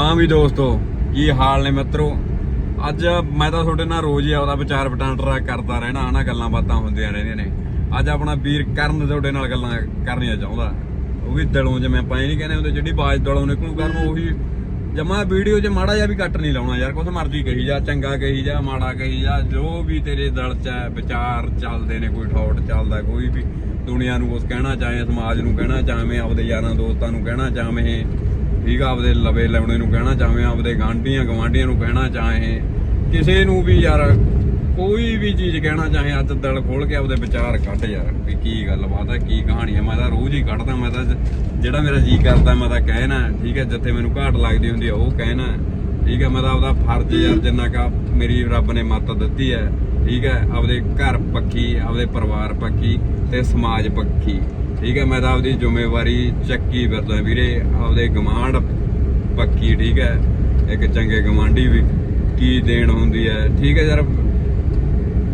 ਹਾਂ ਵੀ ਦੋਸਤੋ, ਕੀ ਹਾਲ ਨੇ ਮਿੱਤਰੋ? ਅੱਜ ਮੈਂ ਤਾਂ ਤੁਹਾਡੇ ਨਾਲ ਰੋਜ਼ ਹੀ ਆਪਦਾ ਵਿਚਾਰ ਵਟਾਂਦਰਾ ਕਰਦਾ ਰਹਿਣਾ ਹਨਾ ਗੱਲਾਂ ਬਾਤਾਂ ਹੁੰਦੀਆਂ ਰਹਿੰਦੀਆਂ ਨੇ। ਅੱਜ ਆਪਣਾ ਵੀਰ ਕਰਨ ਤੁਹਾਡੇ ਨਾਲ ਗੱਲਾਂ ਕਰਨੀਆਂ ਚਾਹੁੰਦਾ। ਉਹ ਵੀ ਦਿਲੋਂ ਜਿਵੇਂ ਆਪਾਂ ਇਹ ਨਹੀਂ ਕਹਿੰਦੇ ਹੁੰਦੇ, ਜਿਹੜੀ ਬਾਜ ਦਿਲੋਂ ਨਿਕਲੂ ਕਰਨ, ਉਹੀ ਜਮਾ ਵੀਡੀਓ 'ਚ ਮਾੜਾ ਜਿਹਾ ਵੀ ਕੱਟ ਨਹੀਂ ਲਾਉਣਾ ਯਾਰ, ਕੁਛ ਮਰਜ਼ੀ ਕਹੀ ਜਾ, ਚੰਗਾ ਕਹੀ ਜਾ, ਮਾੜਾ ਕਹੀ ਜਾ, ਜੋ ਵੀ ਤੇਰੇ ਦਿਲ 'ਚ ਹੈ, ਵਿਚਾਰ ਚੱਲਦੇ ਨੇ, ਕੋਈ ਠੌਟ ਚੱਲਦਾ, ਕੋਈ ਵੀ ਦੁਨੀਆ ਨੂੰ ਕੁਛ ਕਹਿਣਾ ਚਾਹੇ, ਸਮਾਜ ਨੂੰ ਕਹਿਣਾ ਚਾਹਵੇਂ ਆਪਦੇ ਯਾਰਾਂ ਦੋਸਤਾਂ ਨੂੰ ਕਹਿਣਾ ਚਾਹਵੇਂ ਠੀਕ ਆ, ਆਪਦੇ ਲਵੇ ਲਾਉਣੇ ਨੂੰ ਕਹਿਣਾ ਚਾਹਵੇਂ, ਆਪਦੇ ਗਾਂਢੀਆਂ ਗਵਾਂਢੀਆਂ ਨੂੰ ਕਹਿਣਾ ਚਾਹੇ, ਕਿਸੇ ਨੂੰ ਵੀ ਯਾਰ, ਕੋਈ ਵੀ ਚੀਜ਼ ਕਹਿਣਾ ਚਾਹੇ ਅੱਜ ਦਿਲ ਖੋਲ ਕੇ ਆਪਦੇ ਵਿਚਾਰ ਕੱਢ ਯਾਰ, ਵੀ ਕੀ ਗੱਲਬਾਤ ਹੈ ਕੀ ਕਹਾਣੀ ਹੈ ਮੈਂ ਤਾਂ ਰੋਜ਼ ਹੀ ਕੱਢਦਾ, ਮੈਂ ਤਾਂ ਜਿਹੜਾ ਮੇਰਾ ਜੀ ਕਰਦਾ, ਮੈਂ ਤਾਂ ਕਹਿਣਾ, ਠੀਕ ਹੈ ਜਿੱਥੇ ਮੈਨੂੰ ਘਾਟ ਲੱਗਦੀ ਹੁੰਦੀ ਹੈ ਉਹ ਕਹਿਣਾ, ਠੀਕ ਹੈ ਮੈਂ ਤਾਂ ਆਪਦਾ ਫਰਜ਼ ਯਾਰ ਜਿੰਨਾ ਕਾ ਮੇਰੀ ਰੱਬ ਨੇ ਮੱਤ ਦਿੱਤੀ ਹੈ ਠੀਕ ਹੈ ਆਪਦੇ ਘਰ ਪੱਖੀ, ਆਪਦੇ ਪਰਿਵਾਰ ਪੱਖੀ ਤੇ ਸਮਾਜ ਪੱਖੀ। ਠੀਕ ਹੈ, ਮੈਂ ਤਾਂ ਆਪਦੀ ਜ਼ਿੰਮੇਵਾਰੀ ਚੱਕੀ ਫਿਰਦਾ ਵੀਰੇ, ਆਪਦੇ ਗਮਾਂਡ ਪੱਕੀ, ਠੀਕ ਹੈ। ਇੱਕ ਚੰਗੇ ਗਮਾਂਡੀ ਵੀ ਕੀ ਦੇਣ ਹੁੰਦੀ ਹੈ, ਠੀਕ ਹੈ ਯਾਰ।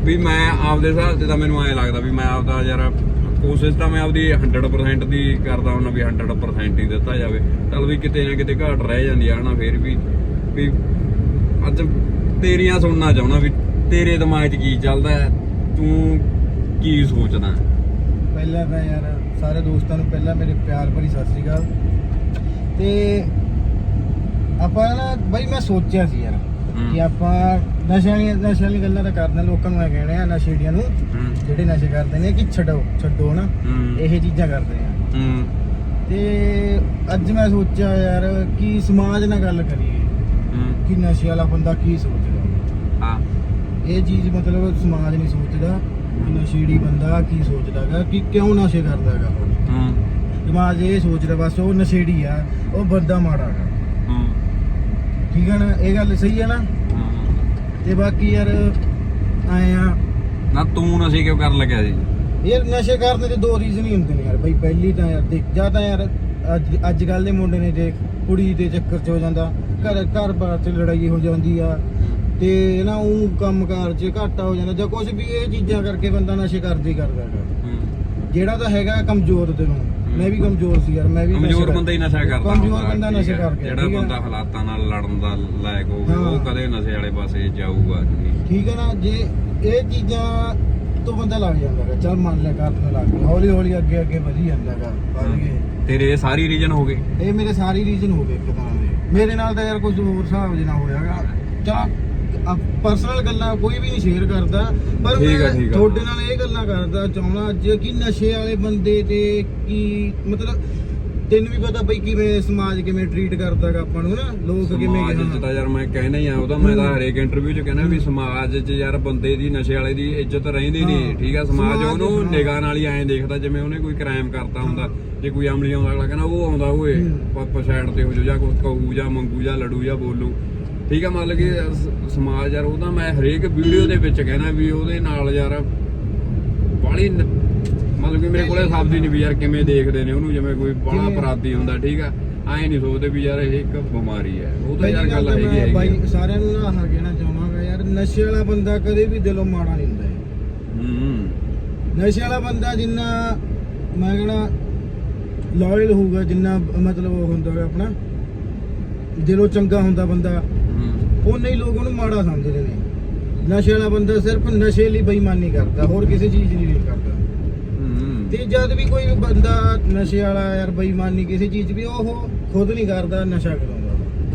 ਵੀ ਮੈਂ ਆਪਦੇ ਹਿਸਾਬ ਤੇ ਤਾਂ ਮੈਨੂੰ ਐਂ ਲੱਗਦਾ ਵੀ ਮੈਂ ਆਪਦਾ ਯਾਰ, ਕੋਸ਼ਿਸ਼ ਤਾਂ ਮੈਂ ਆਪਦੀ 100% ਦੀ ਕਰਦਾ ਹੁੰਦਾ ਵੀ 100% ਹੀ ਦਿੱਤਾ ਜਾਵੇ। ਚਲ ਵੀ ਕਿਤੇ ਨਾ ਕਿਤੇ ਘਾਟ ਰਹਿ ਜਾਂਦੀ ਆ, ਹਨਾ, ਫੇਰ ਵੀ ਵੀ ਅੱਜ ਤੇਰੀਆਂ ਸੁਣਨਾ ਚਾਹੁੰਦਾ ਵੀ ਤੇਰੇ ਦਿਮਾਗ 'ਚ ਕੀ ਚੱਲਦਾ ਤੂੰ ਕੀ ਸੋਚਦਾ ਪਹਿਲਾਂ ਤਾਂ ਯਾਰ ਸਾਰੇ ਦੋਸਤਾਂ ਨੂੰ ਪਹਿਲਾਂ ਮੇਰੇ ਪਿਆਰ ਭਰੀ ਸਤਿ ਸ੍ਰੀ ਅਕਾਲ। ਤੇ ਆਪਾਂ ਨਾ ਬਈ ਮੈਂ ਸੋਚਿਆ ਸੀ ਯਾਰ। ਕਿ ਆਪਾਂ ਨਸ਼ਿਆਂ ਵਾਲੀਆਂ ਨਸ਼ਿਆਂ ਵਾਲੀਆਂ ਗੱਲਾਂ ਤਾਂ ਕਰਦੇ ਲੋਕਾਂ ਨੂੰ ਮੈਂ ਕਹਿਣੇ ਆ ਨਸ਼ੇੜੀਆਂ ਨੂੰ। ਜਿਹੜੇ ਨਸ਼ੇ ਕਰਦੇ ਨੇ ਕਿ ਛੱਡੋ ਛੱਡੋ ਨਾ। ਇਹ ਚੀਜ਼ਾਂ ਕਰਦੇ ਆ। ਹੂੰ। ਤੇ ਅੱਜ ਮੈਂ ਸੋਚਿਆ ਯਾਰ ਕਿ ਸਮਾਜ ਨਾਲ ਗੱਲ ਕਰੀਏ ਕਿ ਨਸ਼ੇ ਵਾਲਾ ਬੰਦਾ ਕੀ ਸੋਚਦਾ? ਹਾਂ। ਇਹ ਚੀਜ਼ ਮਤਲਬ ਸਮਾਜ ਨਹੀਂ ਸੋਚਦਾ। ਨਸ਼ੇੜੀ ਬੰਦਾ ਕੀ ਸੋਚਦਾਗਾ ਕਿ ਕਿਉਂ ਨਸ਼ੇ ਕਰਦਾਗਾ ਹੂੰ। ਸਮਾਜ ਇਹ ਸੋਚਦਾ ਬਸ ਉਹ ਨਸ਼ੇੜੀ ਆ ਉਹ ਬੰਦਾ ਮਾੜਾ ਗਾ। ਹੂੰ। ਠੀਕ ਹੈ ਨਾ? ਇਹ ਗੱਲ ਸਹੀ ਹੈ ਨਾ। ਤੇ ਬਾਕੀ ਯਾਰ ਆਏ ਆ। ਨਾ ਤੂੰ ਨਸ਼ੇ ਕਿਉਂ ਕਰਨ ਲੱਗਿਆ ਸੀ ਯਾਰ ਨਸ਼ੇ ਕਰਨ ਦੇ ਦੋ ਰੀਜ਼ਨ ਹੀ ਹੁੰਦੇ ਨੇ ਯਾਰ। ਬਈ ਪਹਿਲੀ ਤਾਂ ਯਾਰ ਦੇਖ ਜਾਂ ਤਾਂ ਯਾਰ ਅੱਜ ਅੱਜ ਕੱਲ ਦੇ ਮੁੰਡੇ ਨੇ ਦੇਖ ਕੁੜੀ ਦੇ ਚੱਕਰ 'ਚ ਹੋ ਜਾਂਦਾ ਘਰ ਘਰ ਬਾਰ 'ਚ ਲੜਾਈ ਹੋ ਜਾਂਦੀ ਆ। ਤੇ ਨਾ ਉਹ ਕੰਮਕਾਰ 'ਚ ਘਾਟਾ ਹੋ ਜਾਂਦਾ ਜਾਂ ਕੁਝ ਵੀ ਇਹ ਚੀਜ਼ਾਂ ਕਰਕੇ ਬੰਦਾ ਨਸ਼ੇ ਕਰਦਾ ਕਰਦਾ ਹੈਗਾ। ਜਿਹੜਾ ਤਾਂ ਹੈਗਾ ਕਮਜ਼ੋਰ ਦਿਲੋਂ। ਮੈਂ ਵੀ ਕਮਜ਼ੋਰ ਸੀ ਯਾਰ ਮੈਂ ਵੀ ਨਸ਼ੇ ਕਮਜ਼ੋਰ ਕਰ- ਬੰਦਾ ਹੀ ਨਸ਼ਾ ਕਰਦਾ ਕਮਜ਼ੋਰ ਹੁੰਦਾ, ਬੰਦਾ ਠੀਕ ਨਸ਼ੇ ਹੈ। ਕਰਕੇ ਜਿਹੜਾ? ਬੰਦਾ ਹਾਲਾਤਾਂ ਨਾਲ ਲੜਨ ਦਾ ਲਾਇਕ ਹੋਵੇ ਉਹ ਹਾਂ। ਕਦੇ ਨਸ਼ੇ ਵਾਲੇ ਪਾਸੇ ਜਾਊਗਾ ਨਹੀਂ। ਠੀਕ ਹੈ ਨਾ ਜੇ ਇਹ ਚੀਜ਼ਾਂ ਤੋਂ ਬੰਦਾ ਲੱਗ ਜਾਂਦਾ ਹੈਗਾ ਚੱਲ ਮੰਨ ਲਿਆ ਕਰਨ ਲੱਗ ਗਿਆ ਹੌਲੀ ਹੌਲੀ ਅੱਗੇ ਅੱਗੇ ਵਧੀ ਜਾਂਦਾ ਹੈਗਾ ਵੱਧ ਗਏ। ਤੇਰੇ ਇਹ ਸਾਰੀ ਰੀਜਨ ਹੋ ਗਏ? ਇਹ ਮੇਰੇ ਸਾਰੀ ਰੀਜਨ ਹੋ ਗਏ ਇੱਕ ਤਰ੍ਹਾਂ ਦੇ। ਮੇਰੇ ਨਾਲ ਤਾਂ ਯਾਰ ਕੁਝ ਹੋਰ ਹਿਸਾਬ ਜਿਹਾ ਹੋਇਆਗਾ ਚਾ ਪਰਸਨਲ ਗੱਲਾਂ ਕੋਈ ਵੀ ਨਹੀਂ ਸ਼ੇਅਰ ਕਰਦਾ ਪਰ ਠੀਕ ਆ, ਮੈਂ ਠੀਕ ਆ। ਤੁਹਾਡੇ ਨਾਲ ਇਹ ਗੱਲਾਂ ਕਰਦਾ ਚਾਹਣਾ ਅੱਜ ਕਿ ਨਸ਼ੇ ਵਾਲੇ ਬੰਦੇ ਤੇ ਕੀ ਮਤਲਬ ਤੈਨੂੰ ਵੀ ਪਤਾ ਬਈ ਕਿਵੇਂ ਸਮਾਜ ਕਿਵੇਂ ਟਰੀਟ ਕਰਦਾਗਾ ਆਪਾਂ ਨੂੰ ਨਾ ਲੋਕ ਕਿਵੇਂ ਸਮਾਜ ਚ ਤਾਂ ਯਾਰ ਮੈਂ ਕਹਿਣਾ ਹੀ ਆ ਉਹਦਾ ਮੈਂ ਤਾਂ ਹਰੇਕ ਇੰਟਰਵਿਊ ਚ ਕਹਿੰਦਾ ਵੀ ਸਮਾਜ ਚ ਯਾਰ ਬੰਦੇ ਦੀ ਨਸ਼ੇ ਵਾਲੇ ਦੀ ਇੱਜ਼ਤ ਰਹਿੰਦੀ ਨਹੀਂ ਹਾਂ। ਠੀਕ ਆ ਸਮਾਜ ਸਮਾਜ, ਉਹਨੂੰ ਹਾਂ। ਨਿਗਾਹ ਨਾਲ ਹੀ ਐਂ ਦੇਖਦਾ ਜਿਵੇਂ ਉਹਨੇ ਕੋਈ ਕ੍ਰਾਈਮ ਕਰਤਾ ਹੁੰਦਾ ਜੇ ਕੋਈ ਅਮਲੀ ਆਉਂਦਾ ਅਗਲਾ ਕਹਿੰਦਾ ਉਹ ਆਉਂਦਾ ਓਏ ਹੂੰ। ਪਾਪਾ ਸਾਈਡ ਤੇ ਹੋ ਜਾ ਜਾਂ ਕਹੂ ਜਾਂ ਮੰਗੂ ਜਾਂ ਲੜੂ ਜਾਂ ਬੋਲੂ ਠੀਕ ਆ ਮਤਲਬ ਕਿ ਸ- ਸਮਾਜ ਯਾਰ ਉਹਦਾ ਮੈਂ ਹਰੇਕ ਵੀਡੀਓ ਦੇ ਵਿੱਚ ਕਹਿੰਦਾ ਵੀ ਉਹਦੇ ਨਾਲ ਯਾਰ ਬਾਲੀ ਮਤਲਬ ਕਿ ਮੇਰੇ ਕੋਲੇ ਸ਼ਬਦ ਹੀ ਨਹੀਂ ਵੀ ਯਾਰ ਕਿਵੇਂ ਦੇਖਦੇ ਨੇ ਉਹਨੂੰ ਜਿਵੇਂ ਕੋਈ ਬੜਾ ਜਿਵੇਂ- ਅਪਰਾਧੀ ਹੁੰਦਾ ਠੀਕ ਆ ਐਂ ਨਹੀਂ ਸੋਚਦੇ ਵੀ ਯਾਰ ਇਹ ਇੱਕ ਬਿਮਾਰੀ ਹੈ ਉਹ ਤਾਂ ਯਾਰ ਗੱਲ ਹੈਗੀ ਹੈਗੀ ਬਾਈ। ਸਾਰਿਆਂ ਨੂੰ ਆਹ ਕਹਿਣਾ ਚਾਹਾਂਗਾ ਯਾਰ ਨਸ਼ੇ ਵਾਲਾ ਬੰਦਾ ਕਦੇ ਵੀ ਦਿਲੋਂ ਮਾੜਾ ਨਹੀਂ ਹੁੰਦਾ ਹੈ। ਹੂੰ ਨਸ਼ੇ ਵਾਲਾ ਬੰਦਾ ਜਿੰਨਾ ਮੈਂ ਕਹਣਾ ਲਾਇਲ ਹੋਊਗਾ ਜਿੰਨਾ ਮਤਲਬ ਉਹ ਹੁੰਦਾ ਹੈ ਆਪਣਾ ਦਿਲੋਂ ਚੰਗਾ ਹੁੰਦਾ ਬੰਦਾ ਹੂੰ ਉਹਨੇ ਹੀ ਲੋਕ ਉਹਨੂੰ ਮਾੜਾ ਸਮਝਦੇ ਨੇ। ਨਸ਼ੇ ਵਾਲਾ ਬੰਦਾ ਸਿਰਫ ਨਸ਼ੇ ਲਈ ਬੇਈਮਾਨੀ ਕਰਦਾ ਹੋਰ ਕਿਸੇ ਚੀਜ਼ ਲਈ ਨਹੀਂ ਕਰਦਾ। ਹੂੰ। ਤੇ ਜਦ ਵੀ ਕੋਈ ਬੰਦਾ ਨਸ਼ੇ ਵਾਲਾ ਯਾਰ ਬੇਈਮਾਨੀ ਕਿਸੇ ਚੀਜ਼ ਵੀ ਉਹ ਖੁਦ ਨਹੀਂ ਕਰਦਾ ਨਸ਼ਾ ਕਰਾਉਂਦਾ।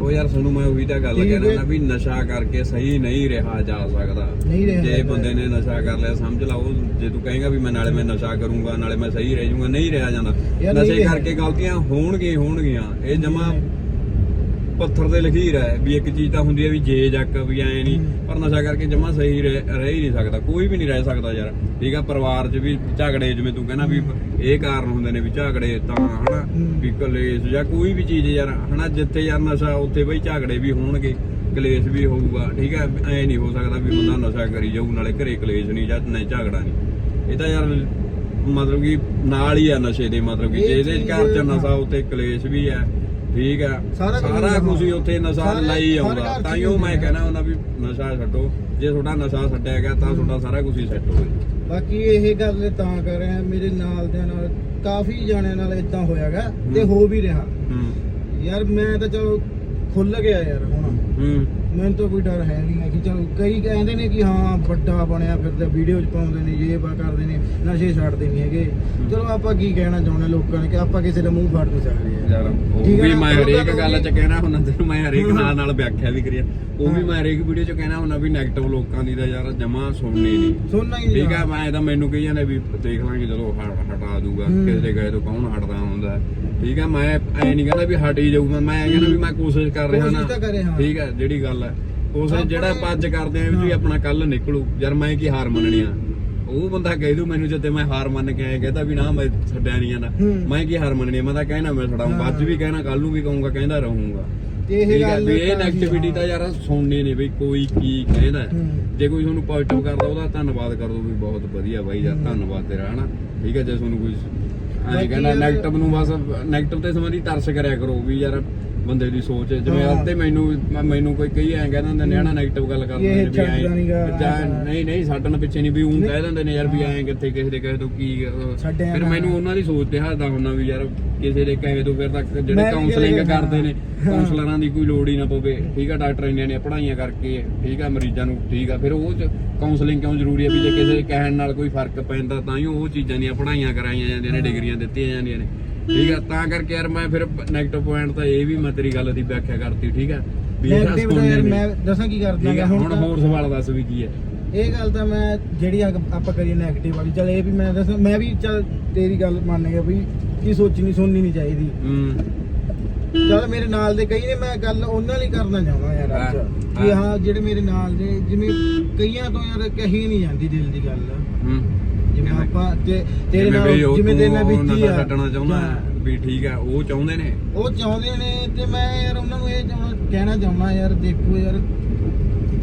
ਉਹ ਯਾਰ ਤੁਹਾਨੂੰ ਮੈਂ ਉਹੀ ਤਾਂ ਗੱਲ ਠੀਕ ਹੈ। ਕਹਿਣਾ ਵੀ ਨਸ਼ਾ ਕਰਕੇ ਸਹੀ ਨਹੀਂ ਰਿਹਾ ਜਾ ਸਕਦਾ। ਨਹੀਂ ਰਿਹਾ ਜੇ ਜਾਂਦਾ। ਬੰਦੇ ਨੇ ਨਸ਼ਾ ਕਰ ਲਿਆ ਸਮਝ ਲਾ ਉਹ ਜੇ ਤੂੰ ਕਹੇਗਾ ਵੀ ਮੈਂ ਨਾਲੇ ਮੈਂ ਨਸ਼ਾ ਕਰੂੰਗਾ ਨਾਲੇ ਮੈਂ ਸਹੀ ਰਹਿ ਜਾਊਂਗਾ ਨਹੀਂ ਰਿਹਾ ਜਾਂਦਾ ਯਾਰ ਨਹੀਂ ਨਸ਼ੇ ਰਿਹਾ। ਕਰਕੇ ਗਲਤੀਆਂ ਹੋਣਗੀਆਂ ਹੀ ਹੋਣਗੀਆਂ। ਇਹ ਜਮਾ ਪੱਥਰ ਦੇ ਲਖੀਰ ਹੈ ਵੀ ਇੱਕ ਚੀਜ਼ ਤਾਂ ਹੁੰਦੀ ਹੈ ਵੀ ਜੇ ਜੱਕ ਵੀ ਐ ਨਹੀਂ। ਪਰ ਨਸ਼ਾ ਕਰਕੇ ਜਮਾ ਸਹੀ ਰਹਿ ਰਹਿ ਹੀ ਨਹੀਂ ਸਕਦਾ ਕੋਈ ਵੀ ਨਹੀਂ ਰਹਿ ਸਕਦਾ ਯਾਰ ਠੀਕ ਆ ਪਰਿਵਾਰ 'ਚ ਵੀ ਝਗੜੇ ਜਿਵੇਂ ਤੂੰ ਕਹਿੰਦਾ ਵੀ ਇਹ ਕਾਰਨ ਹੁੰਦੇ ਨੇ ਵੀ ਝਗੜੇ ਤਾਂ ਹਨਾ। ਵੀ ਕਲੇਸ਼ ਜਾਂ ਕੋਈ ਵੀ ਚੀਜ਼ ਯਾਰ ਹਨਾ ਜਿੱਥੇ ਯਾਰ ਨਸ਼ਾ ਉੱਥੇ ਬਈ ਝਗੜੇ ਵੀ ਹੋਣਗੇ ਕਲੇਸ਼ ਵੀ ਹੋਊਗਾ ਠੀਕ ਹੈ ਐ ਨਹੀਂ ਹੋ ਸਕਦਾ ਵੀ ਬੰਦਾ ਨਸ਼ਾ ਕਰੀ ਜਾਊ ਨਾਲੇ ਘਰੇ ਕਲੇਸ਼ ਨਹੀਂ ਜਾਂ ਨਹੀਂ ਝਗੜਾ ਨਹੀਂ ਇਹ ਤਾਂ ਯਾਰ ਮਤਲਬ ਕਿ ਨਾਲ ਹੀ ਆ ਨਸ਼ੇ ਦੇ ਮਤਲਬ ਕਿ ਜਿਹਦੇ ਘਰ ਚ ਨਸ਼ਾ ਉੱਥੇ ਕਲੇਸ਼ ਵੀ ਹੈ ਠੀਕ ਹੈ। ਸਾਰਾ ਕੁਝ ਸਾਰਾ ਹੀ ਕੁਝ ਹੀ ਉੱਥੇ ਨਸ਼ਾ ਲਈ ਆਉਂਦਾ ਤਾਂ ਹੀ ਉਹ ਮੈਂ ਹੁੰਦਾ। ਕਹਿਣਾ ਹੁੰਦਾ ਵੀ ਨਸ਼ਾ ਛੱਡੋ। ਜੇ ਤੁਹਾਡਾ ਨਸ਼ਾ ਛੱਡਿਆ ਗਿਆ ਤਾਂ ਤੁਹਾਡਾ ਸਾਰਾ ਕੁਝ ਹੀ ਸੈੱਟ ਹੋ ਜਾਊ ਬਾਕੀ ਇਹ ਗੱਲ ਤਾਂ ਕਰ ਰਿਹਾ ਮੇਰੇ ਨਾਲ ਦੇ ਨਾਲ ਕਾਫੀ ਜਾਣਿਆਂ ਨਾਲ ਇਦਾਂ ਹੋਇਆਗਾ ਤੇ ਹੋ। ਵੀ ਰਿਹਾ। ਹੂੰ। ਯਾਰ ਮੈਂ ਤਾਂ ਚਲੋ ਖੁੱਲ ਗਿਆ ਯਾਰ ਹੁਣ। ਹੂੰ। ਮੈਨੂੰ ਤਾਂ ਕੋਈ ਡਰ ਹੈ ਨਹੀਂ ਹੈ ਕਿ ਚਲ ਕਈ ਕਹਿੰਦੇ ਨੇ ਕਿ ਹਾਂ ਵੱਡਾ ਬਣਿਆ ਫਿਰਦਾ ਵੀਡੀਓ ਚ ਪਾਉਂਦੇ ਨੇ ਇਹ ਬਾ ਕਰਦੇ ਨੇ ਨਸ਼ੇ ਛੱਡਦੇ ਨਹੀਂ ਹੈਗੇ ਚਲੋ ਆਪਾਂ ਕੀ ਕਹਿਣਾ ਚਾਹੁੰਦੇ ਲੋਕਾਂ ਨੇ ਕਿ ਆਪਾਂ ਕਿਸੇ ਦਾ ਮੂੰਹ ਫੜ ਨਹੀਂ ਸਕਦੇ ਯਾਰ ਉਹ ਵੀ? ਮੈਂ ਹਰੇਕ ਗੱਲ ਚ ਕਹਿਣਾ ਹੁੰਦਾ ਤੈਨੂੰ ਮੈਂ ਹਰੇਕ। ਨਾਲ ਨਾਲ ਵਿਆਖਿਆ ਵੀ ਕਰੀਆ ਉਹ ਵੀ। ਮੈਂ ਹਰੇਕ ਵੀਡੀਓ ਚ ਕਹਿਣਾ ਹੁੰਦਾ ਵੀ 네ਗੇਟਿਵ ਲੋਕਾਂ ਦੀ ਤਾਂ ਯਾਰ ਜਮਾ ਸੁਣਨੀ ਨਹੀਂ ਸੁਣਨਾ ਹੀ ਨਹੀਂ ਠੀਕ ਆ ਮੈਂ ਤਾਂ ਮੈਨੂੰ ਕਹੀ ਜਾਂਦੇ ਵੀ ਦੇਖ ਲਾਂਗੇ ਜਦੋਂ ਹਟਾ ਦੂਗਾ। ਕਿਸੇ ਦੇ ਗਏ ਤੋਂ ਕੌਣ ਹਟਦਾ ਹੁੰਦਾ ਠੀਕ ਆ ਮੈਂ ਐ ਨਹੀਂ ਕਹਿੰਦਾ ਵੀ ਹਟ ਹੀ ਜਾਊਗਾ ਮੈਂ ਕਹਿੰਦਾ ਵੀ ਮੈਂ ਕੋਸ਼ਿਸ਼ ਕਰ ਰਿਹਾ ਨਾ ਕੋਸ਼ਿਸ਼ ਤਾਂ ਕਰੇ, ਹਾਂ। ਠੀਕ ਆ ਜਿਹੜੀ ਗੱਲ ਹੈ ਕੋਸ਼ਿਸ਼ ਜਿਹੜਾ ਆਪਾਂ ਅੱਜ ਕਰਦੇ ਆਂ ਵੀ ਹਾਂ। ਆਪਣਾ ਕੱਲ ਨਿਕਲੂ ਯਾਰ ਮੈਂ ਕੀ ਹਾਰ ਮੰਨਣੀ ਆ ਉਹ ਬੰਦਾ ਕਹਿ ਦੂ ਮੈਨੂੰ ਜਦੋਂ ਮੈਂ ਹਾਰ ਮੰਨ ਕੇ ਆਇਆ ਕਹਿੰਦਾ ਵੀ ਨਾ ਮੈਂ ਛੱਡਿਆ ਨਹੀਂ ਜਾਂਦਾ ਹੂੰ। ਮੈਂ ਕੀ ਹਾਰ ਮੰਨਣੀ ਆ? ਮੈਂ ਤਾਂ ਕਹਿਣਾ ਮੈਂ ਛਡਾਉਂਗਾ ਅੱਜ ਵੀ ਕਹਿਣਾ ਕੱਲ ਨੂੰ ਵੀ ਕਹੂੰਗਾ ਕਹਿੰਦਾ ਰਹੂੰਗਾ ਇਹ ਠੀਕ ਹੈ ਗੱਲ ਵੀ ਇਹ ਤਾਂ ਨੈਗੇਟਿਵਿਟੀ ਹਾਂ। ਤਾਂ ਯਾਰ ਸੁਣਨੀ ਨਹੀਂ ਬਈ ਕੋਈ ਕੀ ਕਹਿੰਦਾ ਹੈ। ਹੂੰ। ਜੇ ਕੋਈ ਤੁਹਾਨੂੰ ਪੋਜ਼ਿਟਿਵ ਕਰਦਾ ਉਹਦਾ ਧੰਨਵਾਦ ਕਰ ਦੋ ਵੀ ਬਹੁਤ ਵਧੀਆ ਬਾਈ ਯਾਰ ਹੂੰ। ਧੰਨਵਾਦ ਤੇਰਾ ਹਨਾ ਠੀਕ ਹੈ ਜੇ ਤੁਹਾਨੂੰ ਕੋਈ ਹਾਂਜੀ ਬਾਕੀ ਕਹਿੰਦਾ ਨੈਗੇਟਿਵ ਨੂੰ ਬਸ ਨੈਗੇਟਿਵ ਤੇ ਸੰਬੰਧੀ ਤਰਸ ਕਰਿਆ ਕਰੋ ਵੀ ਯਾਰ ਬੰਦੇ ਦੀ ਸੋਚ ਹੈ। ਜਿਵੇਂ ਹਾਂ। ਅੱਧੇ ਮੈਨੂੰ ਮੈਂ- ਮੈਨੂੰ ਕੋਈ ਕਈ ਐਂ ਕਹਿੰਦਾ ਹੁੰਦੇ ਨੇ ਹਨਾ ਨੈਗੇਟਿਵ ਗੱਲ ਕਰਦੇ ਇਹ ਨੇ ਵੀ ਛੱਡਦਾ ਐਂ ਨੀਗਾ। ਜਾਂ ਨਹੀਂ ਨਹੀਂ ਛੱਡਣ ਪਿੱਛੇ ਨਹੀਂ ਵੀ ਉਹ। ਕਹਿ ਦਿੰਦੇ ਨੇ ਯਾਰ ਵੀ। ਐਂ ਕਿੱਥੇ ਕਿਸੇ ਦੇ ਕਹੇ ਤੋਂ ਕੀ ਅਹ, ਛੱਡਿਆ ਫਿਰ ਨਾ। ਮੈਨੂੰ ਉਹਨਾਂ ਦੀ ਸੋਚ ਤੇ ਹੱਸਦਾ ਹੁੰਦਾ ਵੀ ਯਾਰ ਕਿਸੇ ਦੇ ਕਹੇ ਤੋਂ ਫਿਰ ਤੱਕ ਜਿਹੜੇ ਮੈਂ ਕਾਉਂਸਲਿੰਗ ਹਾਂ। ਕਰਦੇ ਨੇ ਹਾਂ। ਕਾਉਂਸਲਰਾਂ ਦੀ ਕੋਈ ਲੋੜ ਹੀ ਨਾ ਪਵੇ ਠੀਕ ਆ ਡਾਕਟਰ ਇੰਨੀਆਂ ਨੇ ਪੜ੍ਹਾਈਆਂ ਕਰਕੇ ਠੀਕ ਆ ਮਰੀਜ਼ਾਂ ਨੂੰ ਠੀਕ ਆ ਫਿਰ ਉਹ ਕਾਉਂਸਲਿੰਗ ਕਿਉਂ ਜ਼ਰੂਰੀ ਹੈ ਵੀ ਜੇ ਕਿਸੇ ਦੇ ਕਹਿਣ ਨਾਲ ਕੋਈ ਫ਼ਰਕ ਪੈਂਦਾ ਤਾਂ ਹੀ ਉਹ ਚੀਜ਼ਾਂ ਦੀਆਂ ਪੜ੍ਹਾਈਆਂ ਕਰਾਈਆਂ ਜਾਂਦੀਆਂ ਨੇ। ਡਿਗਰੀਆਂ ਦਿੱਤੀਆਂ ਜਾਂਦੀਆਂ ਨੇ ਠੀਕ ਆ ਤਾਂ ਕਰਕੇ ਯਾਰ ਮੈਂ ਫਿਰ 네ਗੇਟਿਵ ਪੁਆਇੰਟ ਤਾਂ ਇਹ ਵੀ ਮੈਂ ਤੇਰੀ ਗੱਲ ਦੀ ਵਿਆਖਿਆ ਕਰਤੀ ਠੀਕ ਆ? ਵੀ ਇਹ ਨੈਗੇਟਿਵ ਯਾਰ ਨਹੀਂ। ਮੈਂ ਦੱਸਾਂ ਕੀ ਕਰਦਾ ਠੀਕ ਆ ਹੁਣ ਤਾਂ- ਹੋਰ ਸਵਾਲ ਦੱਸ ਵੀ ਕੀ ਹੈ ਇਹ ਗੱਲ ਤਾਂ ਮੈਂ ਜਿਹੜੀ ਅਗ- ਆਪਾਂ ਕਰੀਏ 네ਗੇਟਿਵ ਵਾਲੀ ਚਲ ਇਹ ਵੀ ਮੈਂ ਦੱਸਾਂ ਮੈਂ ਵੀ ਚਲ ਤੇਰੀ ਗੱਲ ਮੰਨ ਗਿਆ ਵੀ ਕੀ ਸੋਚਣੀ ਸੁਣਨੀ ਨਹੀਂ ਚਾਹੀਦੀ। ਹੂੰ। ਚਲ ਮੇਰੇ ਨਾਲ ਦੇ ਕਈ ਨੇ ਮੈਂ ਗੱਲ ਉਹਨਾਂ ਲਈ ਕਰਨਾ ਚਾਹੁੰਦਾ ਯਾਰ ਅੱਜ। ਹਾਂ, ਕਿ ਹਾਂ। ਹਾਂ ਜਿਹੜੇ ਮੇਰੇ ਨਾਲ ਦੇ ਜਿਵੇਂ ਕਈਆਂ ਤੋਂ ਯਾਰ ਕਹੀ ਨਹੀਂ ਜਾਂਦੀ ਦਿਲ ਦੀ ਗੱਲ। ਹੂੰ। ਜਿਵੇਂ? ਆਪਾਂ ਤੇ ਤੇਰੇ ਜਿਵੇਂ ਨਾਲ ਉਹ ਜਿਵੇਂ ਤੇਰੇ ਨਾਲ ਤੂੰ ਬੀਤੀ ਨਸ਼ਾ ਆ। ਛੱਡਣਾ ਚਾਹੁੰਦਾ ਹਾਂ। ਹੈ, ਵੀ ਠੀਕ ਆ ਉਹ ਚਾਹੁੰਦੇ ਨੇ? ਉਹ ਚਾਹੁੰਦੇ ਨੇ ਤੇ ਮੈਂ ਯਾਰ ਉਹਨਾਂ ਨੂੰ ਇਹ ਚਾਹੁੰਦਾ ਕਹਿਣਾ ਚਾਹੁੰਦਾ ਯਾਰ ਦੇਖੋ ਯਾਰ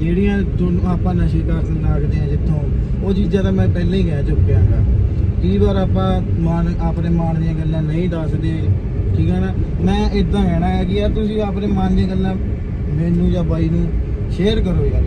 ਜਿਹੜੀਆਂ ਤੁਹਾਨੂੰ ਆਪਾਂ ਨਸ਼ੇ ਕਰਨ ਲੱਗਦੇ ਆ ਜਿੱਥੋਂ ਉਹ ਚੀਜ਼ਾਂ ਤਾਂ ਮੈਂ ਪਹਿਲਾਂ ਹੀ ਕਹਿ ਚੁੱਕਿਆ ਹਾਂ ਕਈ ਵਾਰ ਆਪਾਂ ਮਾਨ ਆਪਣੇ ਮਾਨ ਦੀਆਂ ਗੱਲਾਂ ਨਹੀਂ ਦੱਸਦੇ ਠੀਕ ਹੈ ਨਾ? ਮੈਂ ਇਦਾਂ ਕਹਿਣਾ ਹੈ ਕਿ ਯਾਰ ਤੁਸੀਂ ਆਪਣੇ ਮਨ ਦੀਆਂ ਗੱਲਾਂ ਮੈਨੂੰ ਜਾਂ ਬਾਈ ਨੂੰ ਸ਼ੇਅਰ ਕਰੋ ਯਾਰ।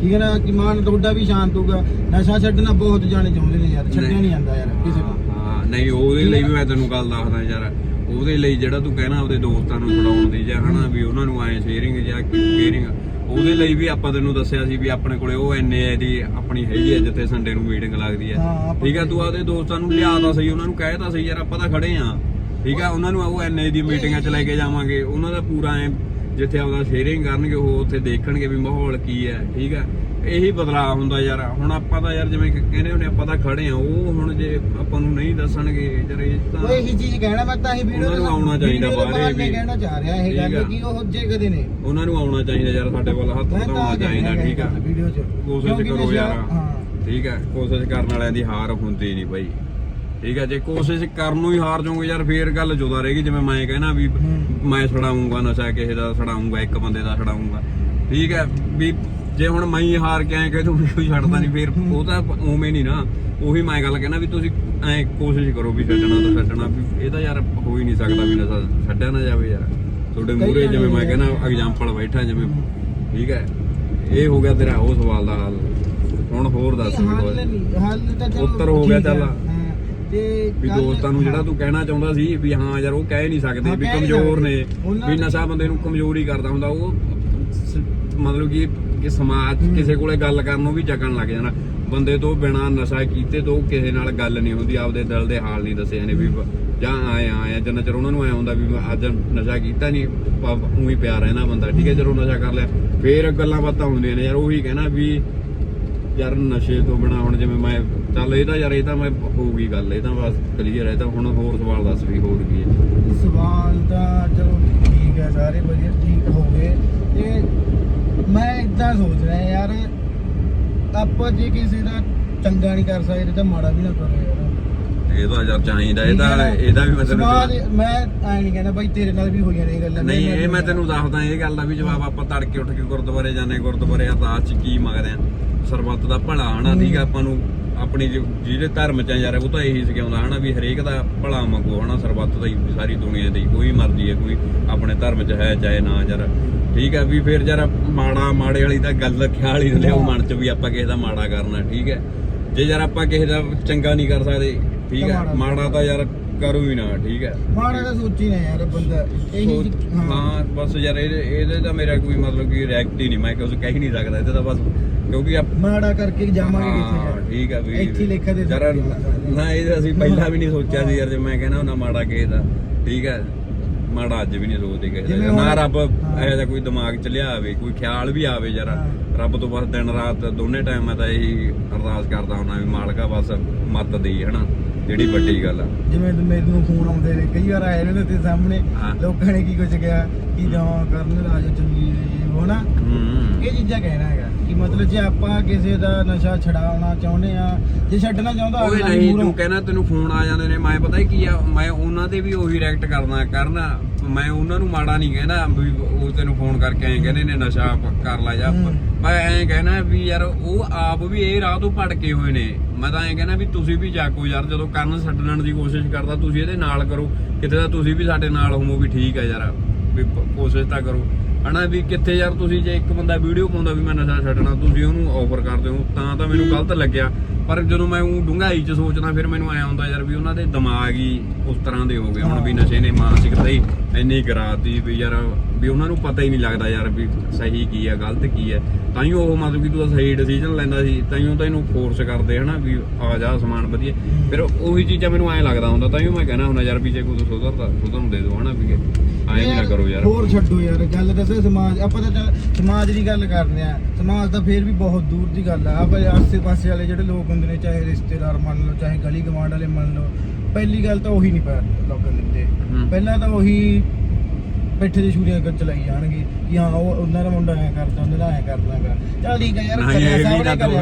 ਠੀਕ ਹੈ ਨਾ? ਕਿ ਮਨ ਤੁਹਾਡਾ ਵੀ ਸ਼ਾਂਤ ਹੋਊਗਾ। ਨਸ਼ਾ ਛੱਡਣਾ ਬਹੁਤ ਜਾਣੇ ਚਾਹੁੰਦੇ ਨੇ ਯਾਰ ਛੱਡਿਆ ਨਹੀਂ ਜਾਂਦਾ ਯਾਰ ਕਿਸੇ ਨੂੰ। ਹਾਂ ਨਹੀਂ ਉਹਦੇ ਲਈ ਵੀ ਮੈਂ ਤੈਨੂੰ ਗੱਲ ਦੱਸਦਾ ਯਾਰ। ਉਹਦੇ ਲਈ ਜਿਹੜਾ ਤੂੰ ਕਹਿਣਾ ਆਪਦੇ ਦੋਸਤਾਂ ਨੂੰ ਛਡਾਉਣ ਦੀ ਜਾਂ ਹਨਾ ਵੀ ਉਹਨਾਂ ਨੂੰ ਐ ਸ਼ੇਅਰਿੰਗ ਜਾਂ ਕੇਅਰਿੰਗ ਉਹਦੇ ਲਈ ਵੀ ਆਪਾਂ ਤੈਨੂੰ ਦੱਸਿਆ ਸੀ ਵੀ ਆਪਣੇ ਕੋਲੇ ਉਹ ਐਨਏ ਦੀ ਆਪਣੀ ਹੈਗੀ ਹੈ ਜਿੱਥੇ ਸੰਡੇ ਨੂੰ ਮੀਟਿੰਗ ਲੱਗਦੀ ਹਾਂ, ਹੈ ਠੀਕ ਆ ਤੂੰ ਆਪਦੇ ਦੋਸਤਾਂ ਨੂੰ ਲਿਆ ਤਾਂ ਸਹੀ ਉਹਨਾਂ ਨੂੰ ਕਹਿ ਤਾਂ ਸਹੀ ਯਾਰ ਆਪਾਂ ਤਾਂ ਖੜੇ ਆ। ਠੀਕ ਆ ਉਹਨਾਂ ਨੂੰ ਉਹ ਐਨਏ ਦੀ ਮੀਟਿੰਗਾਂ ਚ ਲੈ ਕੇ ਜਾਵਾਂਗੇ। ਉਹਨਾਂ ਦਾ ਪੂਰਾ ਐ ਜਿੱਥੇ ਆਪਦਾ ਸ਼ੇਅਰਿੰਗ ਕਰਨਗੇ ਉਹ ਉੱਥੇ ਦੇਖਣਗੇ ਵੀ ਮਾਹੌਲ ਕੀ ਹੈ ਠੀਕ ਆ ਇਹੀ ਬਦਲਾਅ ਹੁੰਦਾ ਯਾਰ। ਹੁਣ ਆਪਾਂ ਤਾਂ ਯਾਰ ਜਿਵੇਂ ਕਹਿੰਦੇ ਹੁੰਦੇ ਆਪਾਂ ਤਾਂ ਖੜੇ ਆ ਉਹ ਹੁਣ ਜੇ ਆਪਾਂ ਨੂੰ ਨਹੀਂ ਦੱਸਣਗੇ ਯਾਰ ਇਹ ਤਾਂ ਉਹ ਇਹੀ ਚੀਜ਼ ਕਹਿਣਾ ਮੈਂ ਤਾਂ ਹੀ ਵੀਡੀਓ ਉਹਨਾਂ ਨੂੰ ਆਉਣਾ ਚਾਹੀਦਾ ਬਾਹਰੇ ਵੀ। ਕਹਿਣਾ ਚਾਹ ਰਿਹਾ ਇਹ। ਗੱਲ ਕਿ ਉਹ ਜੇ ਕਦੇ ਨੇ। ਉਹਨਾਂ ਨੂੰ ਆਉਣਾ ਚਾਹੀਦਾ ਯਾਰ ਸਾਡੇ ਵੱਲ ਹੱਥ ਵਧਾਉਣਾ ਚਾਹੀਦਾ ਠੀਕ ਆ। ਵੀਡੀਓ ਚ। ਕੋਸ਼ਿਸ਼ ਕਰੋ ਯਾਰ। ਹਾਂ। ਠੀਕ ਆ ਕੋਸ਼ਿਸ਼ ਕਰਨ ਵਾਲਿਆਂ ਦੀ ਹਾਰ ਹੁੰਦੀ ਨਹੀਂ ਬਾਈ। ਠੀਕ ਆ ਜੇ ਕੋਸ਼ਿਸ਼ ਕਰਨ ਨੂੰ ਹੀ ਹਾਰ ਜਾਓਗੇ ਯਾਰ ਫੇਰ ਗੱਲ ਜੁਦਾ ਰਹੇਗੀ ਜਿਵੇਂ ਮੈਂ ਕਹਿਣਾ ਵੀ ਹੂੰ। ਮੈਂ ਛਡਾਉਂਗਾ ਨਸ਼ਾ ਕਿਸੇ ਦਾ ਛਡਾਉਂਗਾ ਇੱਕ ਬੰਦੇ ਦਾ ਛਡਾਉਂਗਾ ਠੀਕ ਹੈ ਵੀ ਜੇ ਹੁਣ ਮੈਂ ਹੀ ਹਾਰ ਕੇ ਆਏ ਕਿ ਤੂੰ ਕੋਈ ਛੱਡਦਾ ਨਹੀਂ ਫੇਰ ਉਹ ਤਾਂ ਉਵੇਂ ਨਹੀਂ ਨਾ। ਉਹੀ ਮੈਂ ਗੱਲ ਕਹਿਣਾ ਵੀ ਤੁਸੀਂ ਐ ਕੋਸ਼ਿਸ਼ ਕਰੋ ਵੀ ਛੱਡਣਾ ਤਾਂ ਛੱਡਣਾ ਵੀ ਇਹ ਤਾਂ ਯਾਰ ਹੋ ਹੀ ਨਹੀਂ ਸਕਦਾ ਵੀ ਨਸ਼ਾ ਛੱਡਿਆ ਨਾ ਜਾਵੇ ਯਾਰ। ਤੁਹਾਡੇ ਮੂਹਰੇ ਜਿਵੇਂ ਮੈਂ ਕਹਿੰਦਾ ਐਗਜ਼ਾਮਪਲ ਬੈਠਾ ਜਿਵੇਂ ਠੀਕ ਹੈ ਇਹ ਹੋ ਗਿਆ ਤੇਰਾ ਉਹ ਸਵਾਲ ਦਾ ਹੱਲ। ਹੁਣ ਹੋਰ ਦੱਸ ਹੱਲ ਤਾਂ ਚਲੋ ਉੱਤਰ ਹੋ ਗਿਆ ਚੱਲ। ਤੇ ਵੀ ਗੱਲ- ਦੋਸਤਾਂ ਨੂੰ ਜਿਹੜਾ। ਤੂੰ ਕਹਿਣਾ ਚਾਹੁੰਦਾ ਸੀ ਵੀ ਹਾਂ ਯਾਰ ਉਹ ਕਹਿ ਨਹੀਂ ਸਕਦੇ ਹਾਂ, ਵੀ ਕਹਿ ਨਹੀਂ ਕਮਜ਼ੋਰ ਨੇ ਸਕਦੇ। ਉਹਨਾਂ ਵੀ ਨਸ਼ਾ ਬੰਦੇ ਨੂੰ ਕਮਜ਼ੋਰ ਹੀ ਕਰਦਾ ਹੁੰਦਾ ਉਹ ਸ- ਮਤਲਬ ਕਿ ਕਿ ਸਮਾਜ 'ਚ। ਕਿਸੇ ਕੋਲੇ ਗੱਲ ਕਰਨ ਨੂੰ ਵੀ ਜਕਣ ਲੱਗ ਜਾਣਾ ਬੰਦੇ ਤੋਂ ਬਿਨਾ ਨਸ਼ਾ ਕੀਤੇ ਤੋਂ ਕਿਸੇ ਨਾਲ ਗੱਲ ਨਹੀਂ ਹੁੰਦੀ ਆਪਦੇ ਦਿਲ ਦੇ ਹਾਲ ਨਹੀਂ ਦੱਸੇ ਨੇ ਵੀ ਬ- ਜਾਂ ਆਏ ਆਏ ਜਿੰਨਾ ਚਿਰ ਉਹਨਾਂ ਨੂੰ ਐ ਹੁੰਦਾ ਵੀ ਮੈਂ ਅੱਜ ਨਸ਼ਾ ਕੀਤਾ ਨਹੀਂ ਉਹੀ ਪਿਆ ਰਹਿੰਦਾ ਬੰਦਾ ਠੀਕ ਹੈ ਜਦੋਂ ਨਸ਼ਾ ਕਰ ਲਿਆ ਫੇਰ ਗੱਲਾਂ ਬਾਤਾਂ ਹੁੰਦੀਆਂ ਨੇ ਯਾਰ ਉਹੀ ਕਹਿਣਾ ਵੀ ਯਾਰ ਨਸ਼ੇ ਤੋਂ ਬਿਨਾ ਹੁਣ ਜਿਵੇਂ ਮੈਂ ਚੱਲ ਇਹ ਤਾਂ ਯਾਰ ਇਹ ਤਾਂ ਮੈਂ ਹੋਊਗੀ ਗੱਲ ਇਹ ਤਾਂ ਬਸ ਕਲੀਅਰ ਹੈ ਤਾਂ ਹੁਣ ਹੋਰ ਸਵਾਲ ਦੱਸ ਵੀ ਹੋਰ ਕੀ ਹੈ। ਸਵਾਲ ਤਾਂ ਚਲੋ ਠੀਕ ਹੈ ਸਾਰੇ ਵਧੀਆ ਠੀਕ ਹੋ ਗਏ। ਤੇ ਮੈਂ ਇਦਾਂ ਸੋਚ ਰਿਹਾ ਯਾਰ ਆਪਾਂ ਜੇ ਕਿਸੇ ਦਾ ਚੰਗਾ ਨਹੀਂ ਕਰ ਸਕਦੇ ਤਾਂ ਮਾੜਾ ਵੀ ਨਾ ਕਰੋ ਯਾਰ। ਇਹ ਤਾਂ ਯਾਰ ਚਾਹੀਦਾ ਇਹ ਤਾਂ? ਇਹਦਾ ਵੀ ਮੈਂ ਸਮਾਜ ਤੈਨੂੰ ਮੈਂ ਐ ਨਹੀਂ ਕਹਿੰਦਾ ਬਾਈ ਤੇਰੇ ਨਾਲ ਵੀ ਹੋਈਆਂ ਨੇ ਗੱਲਾਂ ਨਹੀਂ ਇਹ ਮੈਂ ਤੈਨੂੰ ਦੱਸਦਾ ਇਹ ਗੱਲ ਦਾ ਵੀ ਜਵਾਬ ਆਪਾਂ ਤੜਕੇ ਉੱਠ ਕੇ ਗੁਰਦੁਆਰੇ ਜਾਂਦੇ ਗੁਰਦੁਆਰੇ ਅਰਦਾਸ ਚ ਕੀ ਮੰਗਦੇ ਆ ਸਰਬੱਤ ਦਾ ਭਲਾ ਹਨਾ ਠੀਕ ਆਪਾਂ ਨੂੰ। ਆਪਣੀ ਜਿਹੜੇ ਧਰਮ ਚ ਯਾਰ ਉਹ ਤਾਂ ਇਹੀ ਸਿਖਾਉਂਦਾ ਹਨਾ ਵੀ ਹਰੇਕ ਦਾ ਭਲਾ ਮੰਗੋ ਹਨਾ ਸਰਬੱਤ ਦਾ ਹੀ ਸਾਰੀ ਦੁਨੀਆ ਦੀ ਕੋਈ ਮਰਜ਼ੀ ਹੈ ਕੋਈ ਆਪਣੇ ਧਰਮ ਚ ਹੈ ਚਾਹੇ ਨਾ ਯਾਰ। ਠੀਕ ਆ ਵੀ ਫਿਰ ਯਾਰ ਮਾੜਾ ਮਾੜੇ ਵਾਲੀ ਤਾਂ ਗੱਲ ਖਿਆਲ ਹੀ ਲਿਆਓ ਮਨ ਚ ਵੀ ਆਪਾਂ ਕਿਸੇ ਦਾ ਮਾੜਾ ਕਰਨਾ ਠੀਕ ਹੈ। ਜੇ ਯਾਰ ਆਪਾਂ ਕਿਸੇ ਦਾ ਚੰਗਾ ਨਹੀਂ ਕਰ ਸਕਦੇ ਠੀਕ ਹੈ ਮਾੜਾ। ਤਾਂ ਯਾਰ ਕਰੂ ਹੀ ਨਾ ਠੀਕ ਹੈ। ਮਾੜਾ ਤਾਂ ਸੋਚੀ ਨਾ ਯਾਰ ਬੰਦਾ ਇਹੀ ਹਾਂ। ਹਾਂ ਬਸ ਯਾਰ ਇਹਦੇ ਤਾਂ ਮੇਰਾ ਕੋਈ ਮਤਲਬ ਕਿ ਰਿਐਕਟ ਹੀ ਨਹੀਂ ਮੈਂ ਕੁਝ ਕਹਿ ਹੀ ਨਹੀਂ ਸਕਦਾ ਇਹਦੇ ਤਾਂ ਬਸ ਕਿਉਂਕਿ ਮਾੜਾ ਕਰਕੇ ਜਾਵਾਂਗੇ ਹਾਂ ਕਿੱਥੇ ਯਾਰ ਠੀਕ ਆ ਵੀ ਇੱਥੇ ਹੀ ਲੇਖਾ ਦੇ ਯਾਰ ਨਾ ਇਹ ਅਸੀਂ ਪਹਿਲਾਂ ਵੀ ਨਹੀਂ ਸੋਚਿਆ ਸੀ ਯਾਰ ਜੇ ਮੈਂ ਕਹਿੰਦਾ ਉਹਨਾਂ ਮਾੜਾ ਕਿਸੇ ਦਾ ਠੀਕ ਹੈ ਮਾੜਾ ਅੱਜ ਵੀ ਨਹੀਂ ਸੋਚਦੇ ਕਿਸੇ ਜਿਵੇਂ ਦਾ ਨਾ ਹੁਣ- ਰੱਬ ਹਾਂ। ਇਹੋ ਜਿਹਾ ਕੋਈ ਦਿਮਾਗ ਚ ਲਿਆ ਆਵੇ ਕੋਈ ਖਿਆਲ ਵੀ ਆਵੇ ਯਾਰ ਹਾਂ। ਰੱਬ ਤੋਂ ਬਸ ਦਿਨ ਰਾਤ ਦੋਨੇ ਟਾਈਮ ਮੈਂ ਤਾਂ ਇਹੀ ਅਰਦਾਸ ਕਰਦਾ ਹੁੰਦਾ ਵੀ ਮਾਲਕਾ ਬਸ ਮੱਤ ਦੇਈ ਹਨਾ? ਜਿਹੜੀ ਵੱਡੀ ਗੱਲ ਆ। ਜਿਵੇਂ ਮੈਨੂੰ ਫੋਨ ਆਉਂਦੇ ਨੇ ਕਈ ਵਾਰ ਆਏ ਨੇ ਤੇ ਸਾਹਮਣੇ ਹਾਂ। ਲੋਕਾਂ ਨੇ ਕੀ ਕੁਝ ਕਿਹਾ? ਕਿ ਜਾਂ ਕਰਨ ਰਾਜ ਚੱਲੀ ਹੋਣਾ ਹੂੰ। ਇਹ ਚੀਜ਼ਾਂ ਕਹਿਣਾ ਹੈਗਾ। ਕਿ ਮਤਲਬ ਜੇ ਆਪਾਂ ਕਿਸੇ ਦਾ ਨਸ਼ਾ ਛਡਾਉਣਾ ਚਾਹੁੰਦੇ ਆ ਜੇ ਛੱਡਣਾ ਚਾਹੁੰਦਾ ਓਏ ਅਗਲਾ ਨਹੀਂ ਮੂਹਰੋਂ- ਤੂੰ ਕਹਿਣਾ ਤੈਨੂੰ ਫੋਨ ਆ ਜਾਂਦੇ ਨੇ ਮੈਂ ਪਤਾ ਕੀ ਆ ਮੈਂ ਉਹਨਾਂ ਦੇ ਵੀ ਉਹੀ ਰਿਐਕਟ ਕਰਨਾ ਕਰਨਾ ਮੈਂ ਉਹਨਾਂ ਨੂੰ ਮਾੜਾ ਨਹੀਂ ਕਹਿਣਾ ਵੀ ਉਹ ਤੈਨੂੰ ਫੋਨ ਕਰਕੇ ਐਂ ਕਹਿੰਦੇ ਨੇ ਨਸ਼ਾ ਪ- ਕਰ ਲੈ ਜਾ। ਹੂੰ। ਮੈਂ ਐਂ ਕਹਿਣਾ ਵੀ ਯਾਰ ਉਹ ਆਪ ਵੀ ਇਹ ਰਾਹ ਤੋਂ ਭਟਕੇ ਹੋਏ ਨੇ। ਮੈਂ ਤਾਂ ਐਂ ਕਹਿਣਾ ਵੀ ਤੁਸੀਂ ਵੀ ਜਾਗੋ ਯਾਰ ਜਦੋਂ ਕੰਨ ਛੱਡਣ ਦੀ ਕੋਸ਼ਿਸ਼ ਕਰਦਾ ਤੁਸੀਂ ਇਹਦੇ ਨਾਲ ਕਰੋ। ਕਿਤੇ ਤਾਂ ਤੁਸੀਂ ਵੀ ਸਾਡੇ ਨਾਲ ਹੋਵੋ ਵੀ ਠੀਕ ਹੈ ਯਾਰ ਵੀ ਪ- ਕੋਸ਼ਿਸ਼ ਤਾਂ ਕਰੋ। ਹਨਾ ਵੀ ਕਿੱਥੇ ਯਾਰ ਤੁਸੀਂ ਜੇ ਇੱਕ ਬੰਦਾ ਵੀਡੀਓ ਪਾਉਂਦਾ ਵੀ ਮੈਂ ਨਸ਼ਾ ਛੱਡਣਾ ਤੁਸੀਂ ਉਹਨੂੰ ਆਫਰ ਕਰਦੇ ਹੋ ਤਾਂ ਤਾਂ ਮੈਨੂੰ ਗਲਤ ਲੱਗਿਆ। ਪਰ ਜਦੋਂ ਮੈਂ ਉਹ ਡੂੰਘਾਈ ਚ ਸੋਚਦਾ ਫਿਰ ਮੈਨੂੰ ਐ ਆਉਂਦਾ ਯਾਰ ਵੀ ਉਹਨਾਂ ਦੇ ਦਿਮਾਗ ਹੀ ਉਸ ਤਰ੍ਹਾਂ ਦੇ ਹੋ ਗਏ ਹੁਣ ਵੀ ਨਸ਼ੇ ਨੇ ਮਾਨਸਿਕਤਾ ਹੀ ਇੰਨੀ ਕਰਾਤੀ ਵੀ ਯਾਰ ਵੀ ਉਹਨਾਂ ਨੂੰ ਪਤਾ ਹੀ ਨਹੀਂ ਲੱਗਦਾ ਯਾਰ ਵੀ ਸਹੀ ਕੀ ਹੈ ਗਲਤ ਕੀ ਹੈ। ਤਾਂ ਹੀ ਉਹ ਮਤਲਬ ਕਿ ਤੂੰ ਤਾਂ ਸਹੀ ਡਿਸੀਜਨ ਲੈਂਦਾ ਸੀ ਤਾਂ ਹੀ ਉਹ ਤੈਨੂੰ ਫੋਰਸ ਕਰਦੇ ਹਨਾ ਵੀ ਆ ਜਾ ਸਮਾਨ ਵਧੀਆ। ਫਿਰ ਉਹੀ ਚੀਜ਼ਾਂ ਮੈਨੂੰ ਐ ਲੱਗਦਾ ਹੁੰਦਾ ਤਾਂ ਹੀ ਮੈਂ ਕਹਿਣਾ ਹੁੰਦਾ ਯਾਰ ਵੀ ਜੇ ਕੋਈ ਸੁਧਰਦਾ ਸੁਧਰਨ ਦੇ ਦੋ ਹਨਾ ਵੀ ਐਂ ਵੀ ਨਾ ਕਰੋ ਯਾਰ। ਹੋਰ ਛੱਡੋ ਯਾਰ ਗੱਲ ਦੱਸੇ ਸਮਾਜ ਆਪਾਂ ਤਾਂ ਚੱਲ ਸਮਾਜ ਦੀ ਗੱਲ ਕਰਦੇ ਆ। ਸਮਾਜ ਤਾਂ ਫੇਰ ਵੀ ਬਹੁਤ ਦੂਰ ਦੀ ਗੱਲ ਆ। ਆਪਾਂ ਆਸੇ ਪਾਸੇ ਵਾਲੇ ਜਿਹੜੇ ਲੋਕ ਹੁੰਦੇ ਨੇ ਚਾਹੇ ਰਿਸ਼ਤੇਦਾਰ ਮੰਨ ਲਓ ਚਾਹੇ ਗਲੀ ਗਵਾਂਡ ਵਾਲੇ ਮੰਨ ਲਓ ਪਹਿਲੀ ਗੱਲ ਤਾਂ ਉਹੀ ਨਹੀਂ ਪੈਰ ਲੱਗਣ ਦਿੰਦੇ ਹੂੰ। ਪਹਿਲਾਂ ਤਾਂ ਉਹੀ ਪਿੱਠ ਦੀ ਛੁਰੀਆਂ ਕਰ ਚਲਾਈ ਜਾਣਗੇ ਕਿ ਹਾਂ ਉਹ ਉਹਨਾਂ ਦਾ ਮੁੰਡਾ ਐ ਕਰਦਾ ਉਹਨਾਂ ਦਾ ਐ ਕਰਦਾਗਾ ਚੱਲ ਠੀਕ ਹੈ ਯਾਰ ਨਹੀਂ ਇਹ ਵੀ ਨਾ ਤੂੰ।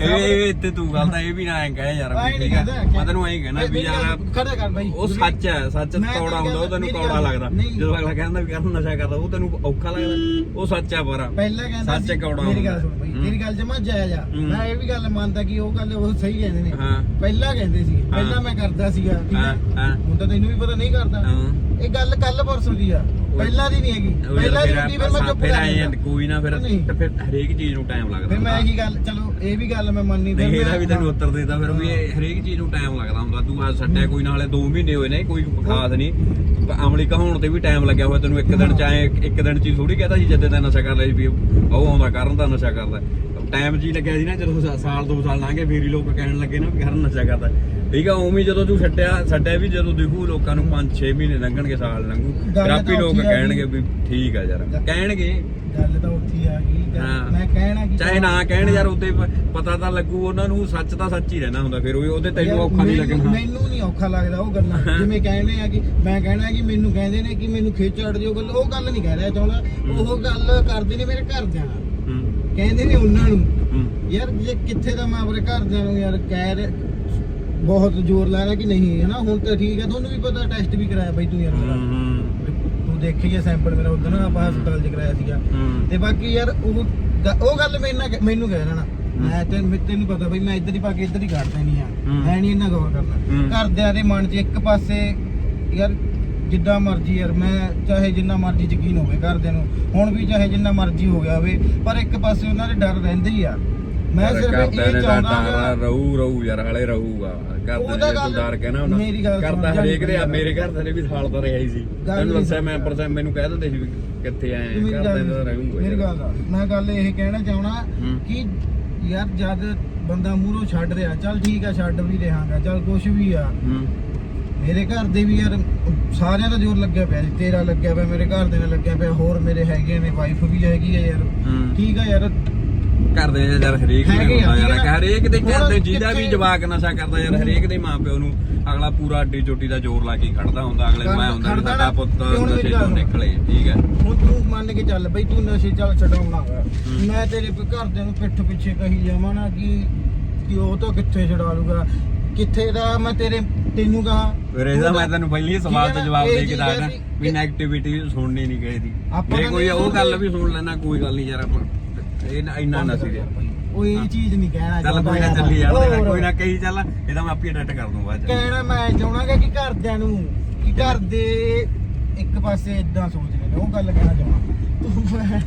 ਇਹ ਇਹ ਤੇ ਤੂੰ ਗੱਲ ਤਾਂ ਇਹ ਵੀ ਨਾ ਐਂ ਕਹੇ ਯਾਰ ਵੀ ਠੀਕ ਕਹਿੰਦਾ ਮੈਂ ਤੈਨੂੰ ਐਂ ਕਹਿਣਾ ਵੀ ਯਾਰ ਖੜਾ ਕਰ ਬਾਈ। ਉਹ ਸੱਚ ਹੈ ਸੱਚ ਮੈਂ ਕੌੜਾ ਹੁੰਦਾ ਉਹ ਤੈਨੂੰ ਕੌੜਾ ਲੱਗਦਾ। ਨਹੀਂ। ਜਦੋਂ ਅਗਲਾ ਕਹਿੰਦਾ ਵੀ ਕਰਨ ਨਸ਼ਾ ਕਰਦਾ ਉਹ ਤੈਨੂੰ ਔਖਾ ਲੱਗਦਾ। ਉਹ ਸੱਚ ਹੈ ਪਰ। ਪਹਿਲਾਂ ਕਹਿੰਦਾ ਸੱਚ ਸੀ- ਕੌੜਾ ਮੇਰੀ ਹੁੰਦਾ। ਗੱਲ ਸੁਣ ਬਈ ਹੂੰ। ਤੇਰੀ ਗੱਲ ਜਮਾ ਜਾਇਜ਼ ਆ। ਹੂੰ। ਮੈਂ ਇਹ ਵੀ ਗੱਲ ਮੰਨਦਾ ਕਿ ਉਹ ਗੱਲ ਉਹ ਸਹੀ ਕਹਿੰਦੇ ਨੇ। ਹਾਂ। ਪਹਿਲਾਂ ਕਹਿੰਦੇ ਸੀ ਪਹਿਲਾਂ ਮੈਂ ਕਰਦਾ ਸੀਗਾ ਠੀਕ ਹਾਂ ਹੈ ਹਾਂ। ਹੁਣ ਤਾਂ ਤੈਨੂੰ ਵੀ ਪਤਾ ਨਹੀਂ ਕਰਦਾ। ਹਾਂ। ਇਹ ਗੱਲ ਕੱਲ ਪਰਸੋਂ ਦੀ ਆ। ਪਹਿਲਾਂ ਦੀ ਨਹੀਂ ਹੈਗੀ। ਪਹਿਲਾਂ ਦੀ ਹੁੰਦੀ ਫਿਰ ਮੈਂ ਚੁੱਪ ਫਿਰ ਕਰ ਆਏ ਜਾਂਦਾ। ਕੋਈ ਨਾ ਫਿਰ ਨਹੀਂ। ਤੇ ਫਿਰ ਹਰੇਕ ਚੀਜ਼ ਨੂੰ ਟਾਈਮ ਲੱਗਦਾ ਫਿਰ ਮੈਂ। ਇਹੀ ਗੱਲ ਚਲੋ ਇਹ ਵੀ ਗੱਲ ਮੈਂ ਮੰਨੀ ਫਿਰ ਨਹੀਂ ਇਹਦਾ ਮੈਂ- ਵੀ ਤੈਨੂੰ ਉੱਤਰ ਦੇਦਾ ਫਿਰ ਵੀ ਇਹ ਹਰੇਕ ਚੀਜ਼ ਨੂੰ ਟਾਈਮ ਲੱਗਦਾ ਹੁੰਦਾ। ਤੂੰ ਆ ਛੱਡਿਆ ਕੋਈ ਨਾਲੇ 2 ਮਹੀਨੇ ਹੋਏ ਨੇ ਕੋਈ ਖਾਸ ਨਹੀਂ। ਅਮਲੀ ਕਹਾਉਣ ਤੇ ਵੀ ਟਾਈਮ ਲੱਗਿਆ ਹੋਇਆ ਤੈਨੂੰ ਇੱਕ ਦਿਨ ਚ ਆਏ ਇੱਕ ਦਿਨ ਚ ਥੋੜੀ ਕਹਤਾ ਸੀ ਜਦ ਦਾ ਨਸ਼ਾ ਕਰ ਲਿਆ ਸੀ ਵੀ ਉਹ ਆਉਂਦਾ ਕਰਨ ਦਾ ਨਸ਼ਾ ਕਰਦਾ। ਟਾਈਮ ਜੀ ਲੱਗਿਆ ਸੀ ਨਾ ਜਦੋਂ ਸਾ- ਸਾਲ ਦੋ ਸਾਲ ਲੰਘੇ ਫੇਰ ਹੀ ਲੋਕ ਕਹਿਣ ਲੱਗੇ ਨਾ ਵੀ ਕਰਨ ਨਸ਼ਾ ਕਰਦਾ। ਠੀਕ ਆ ਉਵੇਂ ਹੀ ਜਦੋਂ ਤੂੰ ਛੱਡਿਆ ਛੱਡਿਆ ਵੀ ਜਦੋਂ ਦੇਖੂ ਲੋਕਾਂ ਨੂੰ 5-6 ਮਹੀਨੇ ਲੰਘਣਗੇ ਸਾਲ ਲੰਘੂ ਗੱਲ ਲੋਕ ਉੱਥੇ ਆ ਕਹਿਣਗੇ ਵੀ ਠੀਕ ਆ ਯਾਰ। ਕਹਿਣਗੇ। ਗੱਲ ਤਾਂ ਉੱਥੇ ਆ ਗਈ। ਗੱਲ- ਹਾਂ। ਮੈਂ ਕਹਿਣਾ ਕਿ ਚਾਹੇ ਨਾ ਕਹਿਣ ਯਾਰ ਉੱਤੇ ਪਤਾ ਤਾਂ ਲੱਗੂ ਉਹਨਾਂ ਨੂੰ ਸੱਚ ਤਾਂ ਸੱਚ ਹੀ ਰਹਿਣਾ ਹੁੰਦਾ ਫਿਰ ਉਹ ਉਹਦੇ ਤੈਨੂੰ ਯਾਰ ਔਖਾ ਨਹੀਂ ਮੈਨੂੰ- ਲੱਗਣਾ। ਮੈਨੂੰ ਨਹੀਂ ਔਖਾ ਲੱਗਦਾ ਉਹ ਗੱਲਾਂ। ਜਿਵੇਂ ਕਹਿੰਦੇ ਆ ਕਿ ਮੈਂ ਕਹਿਣਾ ਕਿ ਮੈਨੂੰ ਕਹਿੰਦੇ ਨੇ ਕਿ ਮੈਨੂੰ ਖਿੱਚ ਚੜ ਦਿਓ ਗੱਲ ਉਹ ਗੱਲ ਨਹੀਂ ਕਹਿ ਰਿਹਾ ਚਾਹੁੰਦਾ ਉਹ ਗੱਲ ਕਰਦੇ ਨੇ ਮੇਰੇ ਘਰਦਿਆਂ ਨਾਲ। ਹੂੰ, ਕਹਿੰਦੇ ਨੇ ਉਹਨਾਂ ਨੂੰ ਯਾਰ ਜੇ ਕਿੱਥੇ ਦਾ ਮੈਂ ਆਪਣੇ ਘਰਦਿਆਂ ਨੂੰ ਯਾਰ ਕਹਿ ਰਿਹਾ ਬਹੁਤ ਜ਼ੋਰ ਲਾ ਰਿਹਾ ਕਿ ਨਹੀਂ ਹੈ ਨਾ ਹੁਣ ਤਾਂ ਠੀਕ ਹੈ ਤੁਹਾਨੂੰ ਵੀ ਪਤਾ ਟੈਸਟ ਵੀ ਕਰਾਇਆ ਬਾਈ ਤੂੰ ਯਾਰ ਮੇਰਾ। ਤੂੰ ਦੇਖੀ ਹੈ ਸੈਂਪਲ ਮੇਰਾ ਉਦੋਂ ਨਾ ਆਪਾਂ ਹਸਪਤਾਲ 'ਚ ਕਰਾਇਆ ਸੀਗਾ। ਤੇ ਬਾਕੀ ਯਾਰ ਉਹ ਗ- ਉਹ ਗੱਲ ਮੇਰੇ ਨਾਲ ਮੈਨੂੰ ਕਹਿ ਰਹਿਣਾ ਮੈਂ ਤੇ ਮੈਂ- ਤੈਨੂੰ ਪਤਾ ਬਈ ਮੈਂ ਇੱਧਰ ਹੀ ਪਾ ਕੇ ਇੱਧਰ ਹੀ ਕੱਢ ਦੇਣੀ ਆ। ਮੈਂ ਨਹੀਂ ਇੰਨਾ ਗੌਰ ਕਰਨਾ। ਘਰਦਿਆਂ ਦੇ ਮਨ 'ਚ ਇੱਕ ਪਾਸੇ ਯਾਰ ਜਿੱਦਾਂ ਮਰਜ਼ੀ ਯਾਰ ਮੈਂ ਚਾਹੇ ਜਿੰਨਾ ਮਰਜ਼ੀ ਯਕੀਨ ਹੋਵੇ ਘਰਦਿਆਂ ਨੂੰ ਹੁਣ ਵੀ ਚਾਹੇ ਜਿੰਨਾ ਮਰਜ਼ੀ ਹੋ ਗਿਆ ਹੋਵੇ ਪਰ ਇੱਕ ਪਾਸੇ ਉਹਨਾਂ ਦੇ ਡਰ ਰਹਿੰਦੇ ਹੀ ਆ ਮੈਂ ਸਿਰਫ ਇਹ ਚਾਹੁੰਦਾ ਹਾਂ ਰਹੂ ਰਹੂ ਯਾਰ ਹਲੇ ਰਹੂਗਾ ਕਰਦੇ ਨੇ ਡਰ ਕਹਿਣਾ ਸੁਣ, ਕਰਦਾ ਹਰੇਕ ਦੇ। ਮੇਰੇ ਘਰ ਦੇ ਵੀ ਸਾਲ ਤਾਂ ਰਿਹਾ ਹੀ ਸੀ ਨਹੀਂ ਦੱਸਿਆ ਮੈਂ। ਪਰਸੈਂਟ ਮੈਨੂੰ ਕਹਿ ਦਿੰਦੇ ਸੀ ਵੀ ਕਿੱਥੇ ਆਏ ਤੂੰ ਮੇਰੀ ਘਰ ਦੇ ਤਾਂ ਰਹੂਗਾ ਮੇਰੀ ਗੱਲ ਮੈਂ ਗੱਲ ਇਹ ਕਹਿਣਾ ਚਾਹਣਾ। ਕਿ ਯਾਰ ਜਦ ਬੰਦਾ ਮੂਹਰੋਂ ਛੱਡ ਰਿਹਾ ਚੱਲ ਠੀਕ ਆ ਛੱਡ ਵੀ ਰਹਾਂਗਾ ਚੱਲ ਕੁਛ ਵੀ ਆ ਮੇਰੇ ਘਰ ਦੇ ਵੀ ਯਾਰ ਸਾਰਿਆਂ ਦਾ ਜ਼ੋਰ ਲੱਗਿਆ ਪਿਆ ਜੀ ਤੇਰਾ ਲੱਗਿਆ ਪਿਆ ਮੇਰੇ ਘਰ ਦੇ ਨਾਲ ਲੱਗਿਆ ਪਿਆ ਹੋਰ ਮੇਰੇ ਹੈਗੇ ਨੇ ਵਾਈਫ ਵੀ ਹੈਗੀ ਆ ਯਾਰ। ਹੂੰ। ਠੀਕ ਆ ਯਾਰ। ਕਰਦੇ ਨੇ ਯਾਰ ਹਰੇਕ ਦੇ ਹੈਗੇ ਆ, ਹੁੰਦਾ ਯਾਰ ਠੀਕ ਆ। ਹਰੇਕ ਦੇ ਘਰ ਦੇ ਜਿਹਦਾ ਵੀ ਕਿੱਥੇ- ਜਵਾਕ ਨਸ਼ਾ ਕਰਦਾ ਯਾਰ ਹਰੇਕ ਦੇ ਮਾਪਿਓ ਨੂੰ ਅਗਲਾ ਪੂਰਾ ਅੱਡੀ ਚੋਟੀ ਦਾ ਜ਼ੋਰ ਲਾ ਕੇ ਖੜਦਾ ਹੁੰਦਾ ਅਗਲੇ ਨੂੰ ਐਂ ਹੁੰਦਾ ਵੀ ਖੜਦਾ ਸਾਡਾ ਨਾ, ਪੁੱਤ ਨਸ਼ੇ ਸੁਣ। ਨਿਕਲੇ ਠੀਕ ਹੈ ਹੁਣ ਤੂੰ ਮੰਨ ਕੇ ਚੱਲ ਬਈ ਤੂੰ ਨਸ਼ੇ ਚੱਲ ਛਡਾਉਣਾ ਵਾ। ਮੈਂ ਤੇਰੇ ਪ- ਘਰਦਿਆਂ ਨੂੰ ਪਿੱਠ ਪਿੱਛੇ ਕਹੀ ਜਾਵਾਂ ਨਾ ਕਿ ਕਿ ਉਹ ਤਾਂ ਕਿੱਥੇ ਛਡਾ ਲੂਗਾ? ਕਿੱਥੇ ਦਾ ਮੈਂ ਤੇਰੇ ਤੈਨੂੰ ਕਹਾ? ਇਹਦਾ ਮੈਂ ਤੈਨੂੰ ਪਹਿਲੀ ਸਵਾਲ ਦਾ ਜਵਾਬ ਦੇ ਕੇ ਦੱਸਦਾ ਵੀ- ਨੈਗੇਟਿਵਿਟੀ ਸੁਣਨੀ ਨਹੀਂ ਚਾਹੀਦੀ ਆਪਾਂ ਜੇ ਕੋਈ ਉਹ ਗੱਲ। ਵੀ ਸੁਣ ਲੈਣਾ ਕੋਈ ਗੱਲ ਨਹੀਂ ਯਾਰ ਆਪਾਂ। ਇਹ ਇੰਨਾ ਨਾ ਸੀ ਉਹ ਇਹ ਚੀਜ਼ ਨਹੀਂ ਕਹਿਣਾ ਚੱਲ ਕੋਈ ਨਾ। ਚੱਲੀ ਯਾਰ। ਕੋਈ ਨਾ ਕਹੀ ਚੱਲ ਇਹਦਾ ਮੈਂ ਆਪੇ ਐਡਿਟ ਕਰ ਦੂੰ ਬਾਅਦ ਚ ਕਹਿਣਾ ਮੈਂ ਚਾਹਣਾਗਾ ਕਿ ਘਰਦਿਆਂ ਨੂੰ ਕਿ ਘਰ ਦੇ ਇੱਕ ਪਾਸੇ ਇਦਾਂ ਸੋਚਦੇ ਨੇ ਉਹ ਗੱਲ ਕਹਿਣਾ ਚਾਹਣਾ ਤੂੰ ਮੈਂ